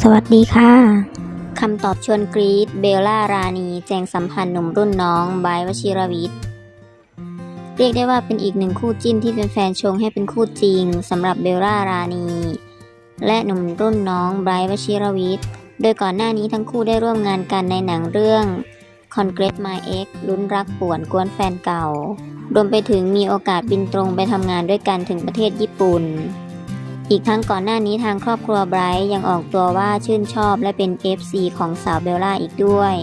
สวัสดีค่ะคำตอบชวนกรีดเบลล่ารานีแจงสัมพันธ์หนุ่มรุ่นน้องไบร์วชิรวิทย์เรียกได้ว่าเป็นอีกหนึ่งคู่จิ้นที่แฟนๆชงให้เป็นคู่จริงสำหรับเบลล่ารานีและหนุ่มรุ่นน้องไบร์วชิรวิทย์ โดยก่อนหน้านี้ทั้งคู่ได้ร่วมงานกันในหนังเรื่อง Congress My Ex ลุ้นรักป่วนกวนแฟนเก่า รวมไปถึงมีโอกาสบินตรงไปทำงานด้วยกันถึงประเทศญี่ปุ่น อีกทั้งก่อนหน้านี้ทางครอบครัวไบรท์ยังออกตัวว่าชื่นชอบและเป็น FC ของสาวเบลล่าอีกด้วย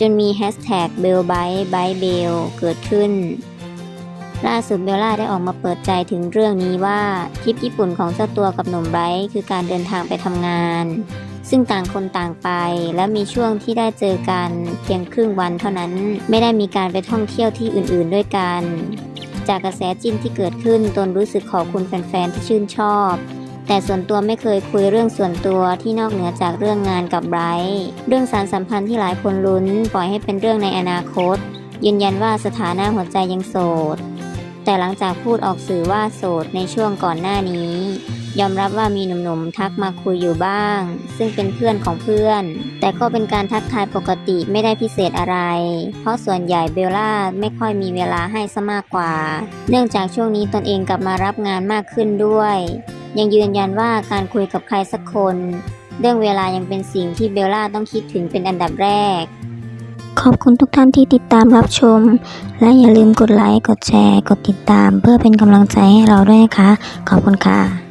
จนมีแฮชแท็กเบลไบท์ไบเบลเกิดขึ้น ล่าสุดเบลล่าได้ออกมาเปิดใจถึงเรื่องนี้ว่าทริปญี่ปุ่นของเจ้าตัวกับหนุ่มไบรท์คือการเดินทางไปทำงาน ซึ่งต่างคนต่างไป และมีช่วงที่ได้เจอกันเพียงครึ่งวันเท่านั้นไม่ได้มีการไปท่องเที่ยวที่อื่นๆด้วยกันจากกระแสจิ้นที่เกิดขึ้นตนรู้สึกขอบคุณแฟนๆที่ชื่นชอบ แต่ส่วนตัวไม่เคยคุยเรื่องส่วนตัวที่นอกเหนือจากเรื่องงานกับไบรท์เรื่องสารสัมพันธ์ที่หลายคนลุ้น ปล่อยให้เป็นเรื่องในอนาคต ยืนยันว่าสถานะหัวใจยังโสด แต่หลังจากพูดออกสื่อว่าโสดในช่วงก่อนหน้านี้ ยอมรับว่ามีหนุ่มๆทักมาคุยอยู่บ้าง ซึ่งเป็นเพื่อนของเพื่อน แต่ก็เป็นการทักทายปกติไม่ได้พิเศษอะไร เพราะส่วนใหญ่เบลล่าไม่ค่อยมีเวลาให้ซะมากกว่า เนื่องจากช่วงนี้ตนเองกลับมารับงานมากขึ้นด้วย ยังยืนยันว่าการคุยกับใครสักคน เรื่องเวลายังเป็นสิ่งที่เบลล่าต้องคิดถึงเป็นอันดับแรก ขอบคุณทุกท่านที่ติดตามรับชม และอย่าลืมกดไลค์ กดแชร์ กดติดตาม เพื่อเป็นกำลังใจให้เราด้วยนะคะ ขอบคุณค่ะ